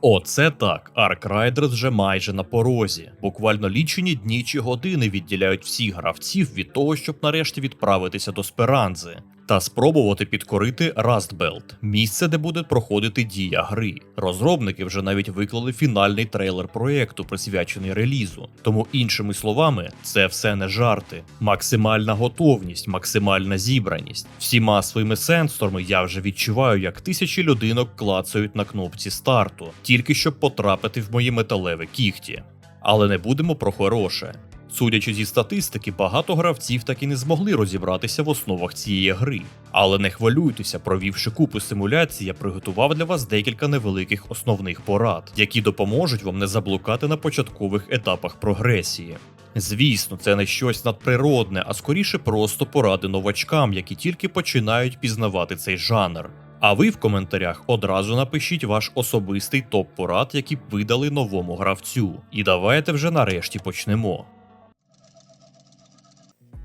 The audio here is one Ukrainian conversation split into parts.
Оце так. Аркрайдер вже майже на порозі. Буквально лічені дні чи години відділяють всіх гравців від того, щоб нарешті відправитися до Сперанзи та спробувати підкорити Rustbelt – місце, де буде проходити дія гри. Розробники вже навіть виклали фінальний трейлер проєкту, присвячений релізу. Тому, іншими словами, це все не жарти. Максимальна готовність, максимальна зібраність. Всіма своїми сенсорами я вже відчуваю, як тисячі людинок клацають на кнопці старту, тільки щоб потрапити в мої металеві кігті. Але не будемо про хороше. Судячи зі статистики, багато гравців так і не змогли розібратися в основах цієї гри. Але не хвилюйтеся, провівши купу симуляцій, я приготував для вас декілька невеликих основних порад, які допоможуть вам не заблукати на початкових етапах прогресії. Звісно, це не щось надприродне, а скоріше просто поради новачкам, які тільки починають пізнавати цей жанр. А ви в коментарях одразу напишіть ваш особистий топ порад, які б ви новому гравцю. І давайте вже нарешті почнемо.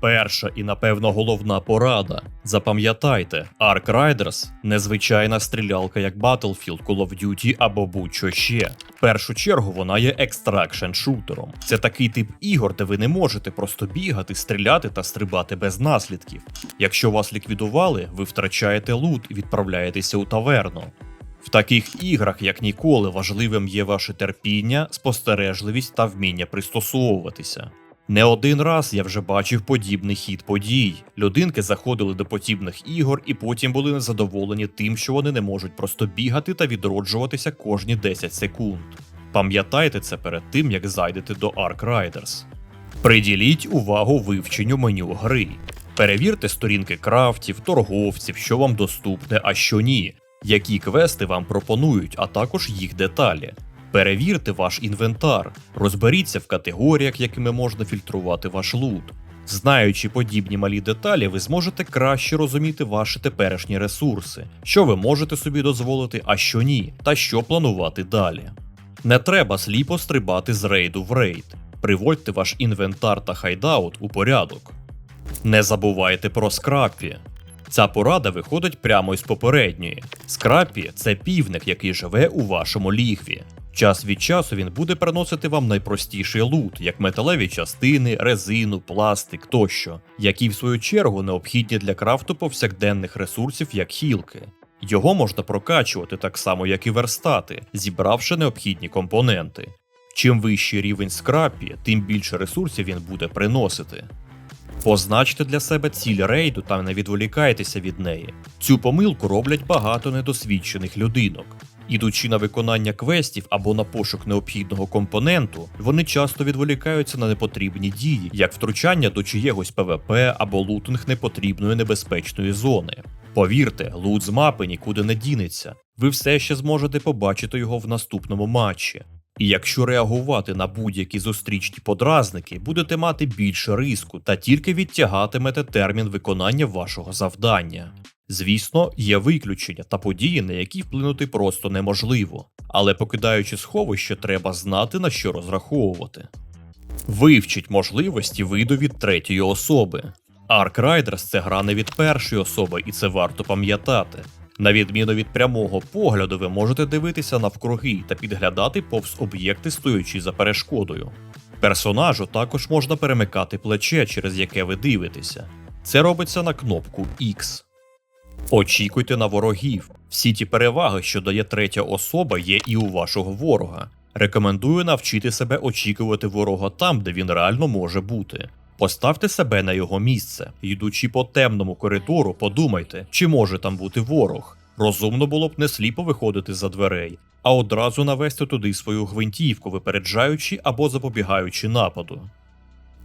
Перша і напевно головна порада. Запам'ятайте, Ark Riders – незвичайна стрілялка як Battlefield, Call of Duty або будь-що ще. В першу чергу вона є екстракшн шутером. Це такий тип ігор, де ви не можете просто бігати, стріляти та стрибати без наслідків. Якщо вас ліквідували, ви втрачаєте лут і відправляєтеся у таверну. В таких іграх, як ніколи, важливим є ваше терпіння, спостережливість та вміння пристосовуватися. Не один раз я вже бачив подібний хід подій. Людинки заходили до подібних ігор і потім були незадоволені тим, що вони не можуть просто бігати та відроджуватися кожні 10 секунд. Пам'ятайте це перед тим, як зайдете до Ark Riders. Приділіть увагу вивченню меню гри. Перевірте сторінки крафтів, торговців, що вам доступне, а що ні, які квести вам пропонують, а також їх деталі. Перевірте ваш інвентар, розберіться в категоріях, якими можна фільтрувати ваш лут. Знаючи подібні малі деталі, ви зможете краще розуміти ваші теперішні ресурси, що ви можете собі дозволити, а що ні, та що планувати далі. Не треба сліпо стрибати з рейду в рейд. Приводьте ваш інвентар та хайдаут у порядок. Не забувайте про скрапі. Ця порада виходить прямо із попередньої. Скрапі це півник, який живе у вашому лігві. Час від часу він буде приносити вам найпростіший лут, як металеві частини, резину, пластик тощо, які в свою чергу необхідні для крафту повсякденних ресурсів, як хілки. Його можна прокачувати так само, як і верстати, зібравши необхідні компоненти. Чим вищий рівень скрапі, тим більше ресурсів він буде приносити. Позначте для себе ціль рейду та не відволікайтеся від неї. Цю помилку роблять багато недосвідчених людинок. Ідучи на виконання квестів або на пошук необхідного компоненту, вони часто відволікаються на непотрібні дії, як втручання до чиєгось ПВП або лутинг непотрібної небезпечної зони. Повірте, лут з мапи нікуди не дінеться. Ви все ще зможете побачити його в наступному матчі. І якщо реагувати на будь-які зустрічні подразники, будете мати більше риску та тільки відтягатимете термін виконання вашого завдання. Звісно, є виключення та події, на які вплинути просто неможливо, але покидаючи сховище, треба знати на що розраховувати. Вивчіть можливості виду від третьої особи. Ark Riders – це гра не від першої особи, і це варто пам'ятати. На відміну від прямого погляду, ви можете дивитися навкруги та підглядати повз об'єкти, стоячи за перешкодою. Персонажу також можна перемикати плече, через яке ви дивитеся. Це робиться на кнопку X. Очікуйте на ворогів. Всі ті переваги, що дає третя особа, є і у вашого ворога. Рекомендую навчити себе очікувати ворога там, де він реально може бути. Поставте себе на його місце, йдучи по темному коридору, подумайте, чи може там бути ворог. Розумно було б не сліпо виходити за дверей, а одразу навести туди свою гвинтівку, випереджаючи або запобігаючи нападу.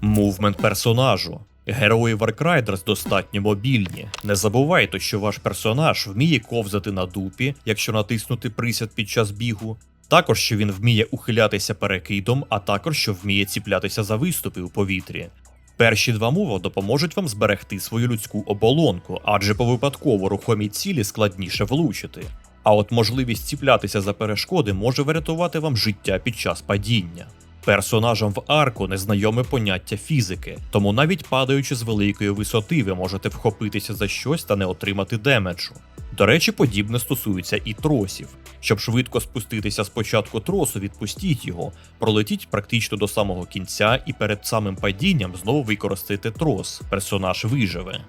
Мувмент персонажу. Герої Ark Riders достатньо мобільні. Не забувайте, що ваш персонаж вміє ковзати на дупі, якщо натиснути присяд під час бігу. Також що він вміє ухилятися перекидом, а також що вміє ціплятися за виступи у повітрі. Перші два мова допоможуть вам зберегти свою людську оболонку, адже по випадково рухомій цілі складніше влучити. А от можливість ціплятися за перешкоди може врятувати вам життя під час падіння. Персонажам в арку незнайоме поняття фізики, тому навіть падаючи з великої висоти, ви можете вхопитися за щось та не отримати демеджу. До речі, подібне стосується і тросів. Щоб швидко спуститися з початку тросу, відпустіть його, пролетіть практично до самого кінця і перед самим падінням знову використайте трос. Персонаж виживе.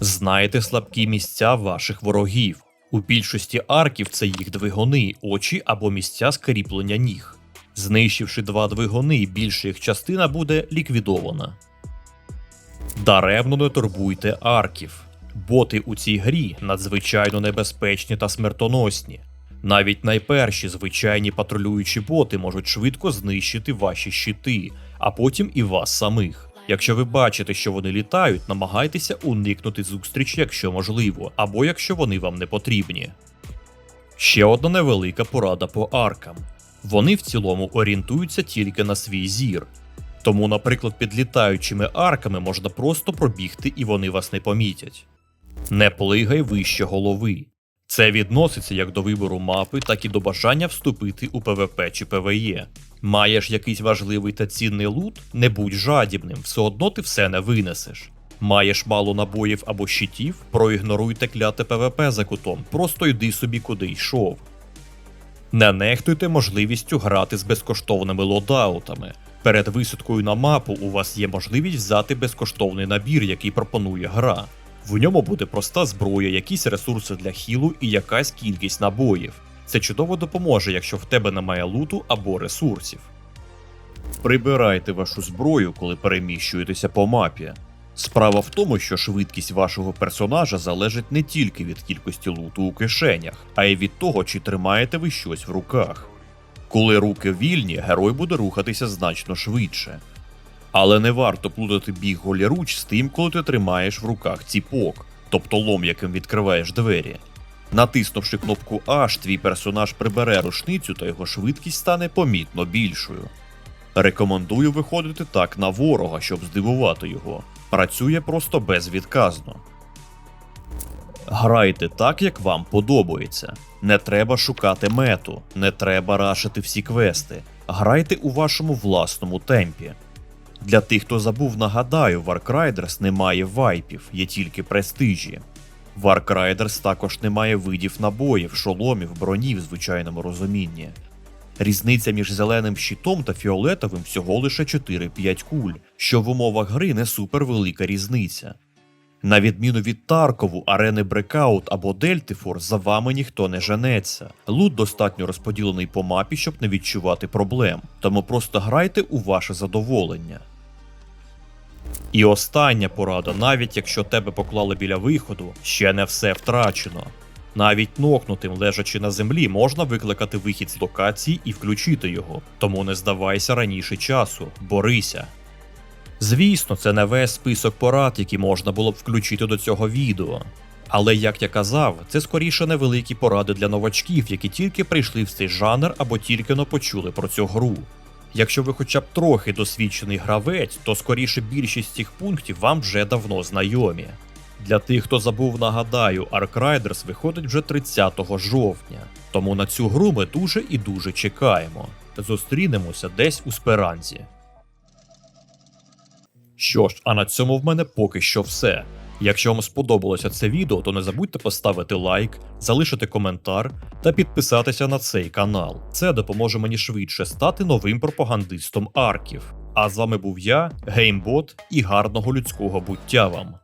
Знайте слабкі місця ваших ворогів. У більшості арків це їх двигуни, очі або місця скріплення ніг. Знищивши два двигуни, більша їх частина буде ліквідована. Даремно не турбуйте арків. Боти у цій грі надзвичайно небезпечні та смертоносні. Навіть найперші звичайні патрулюючі боти можуть швидко знищити ваші щити, а потім і вас самих. Якщо ви бачите, що вони літають, намагайтеся уникнути зустрічі, якщо можливо, або якщо вони вам не потрібні. Ще одна невелика порада по аркам. Вони в цілому орієнтуються тільки на свій зір. Тому, наприклад, під літаючими арками можна просто пробігти і вони вас не помітять. Не плигай вище голови. Це відноситься як до вибору мапи, так і до бажання вступити у ПВП чи ПВЕ. Маєш якийсь важливий та цінний лут, не будь жадібним, все одно ти все не винесеш. Маєш мало набоїв або щитів, проігноруйте кляте ПВП за кутом, просто йди собі куди йшов. Не нехтуйте можливістю грати з безкоштовними лодаутами. Перед висадкою на мапу у вас є можливість взяти безкоштовний набір, який пропонує гра. В ньому буде проста зброя, якісь ресурси для хілу і якась кількість набоїв. Це чудово допоможе, якщо в тебе немає луту або ресурсів. Прибирайте вашу зброю, коли переміщуєтеся по мапі. Справа в тому, що швидкість вашого персонажа залежить не тільки від кількості луту у кишенях, а й від того, чи тримаєте ви щось в руках. Коли руки вільні, герой буде рухатися значно швидше. Але не варто плутати біг голіруч з тим, коли ти тримаєш в руках ціпок, тобто лом, яким відкриваєш двері. Натиснувши кнопку H, твій персонаж прибере рушницю та його швидкість стане помітно більшою. Рекомендую виходити так на ворога, щоб здивувати його. Працює просто безвідказно. Грайте так, як вам подобається. Не треба шукати мету, не треба рашити всі квести. Грайте у вашому власному темпі. Для тих, хто забув, нагадаю, в Ark Riders немає вайпів, є тільки престижі. В Ark Riders також немає видів набоїв, шоломів, бронів в звичайному розумінні. Різниця між зеленим щитом та фіолетовим всього лише 4-5 куль, що в умовах гри не супервелика різниця. На відміну від Таркову, арени Брекаут або Дельтифор, за вами ніхто не женеться. Лут достатньо розподілений по мапі, щоб не відчувати проблем, тому просто грайте у ваше задоволення. І остання порада, навіть якщо тебе поклали біля виходу, ще не все втрачено. Навіть нокнутим, лежачи на землі, можна викликати вихід з локації і включити його, тому не здавайся раніше часу, борися. Звісно, це не весь список порад, які можна було б включити до цього відео. Але як я казав, це скоріше невеликі поради для новачків, які тільки прийшли в цей жанр або тільки но почули про цю гру. Якщо ви хоча б трохи досвідчений гравець, то скоріше більшість цих пунктів вам вже давно знайомі. Для тих, хто забув, нагадаю, Ark Riders виходить вже 30 жовтня, тому на цю гру ми дуже і дуже чекаємо. Зустрінемося десь у Сперанзі. Що ж, а на цьому в мене поки що все. Якщо вам сподобалося це відео, то не забудьте поставити лайк, залишити коментар та підписатися на цей канал. Це допоможе мені швидше стати новим пропагандистом арків. А з вами був я, Геймбот, і гарного людського буття вам.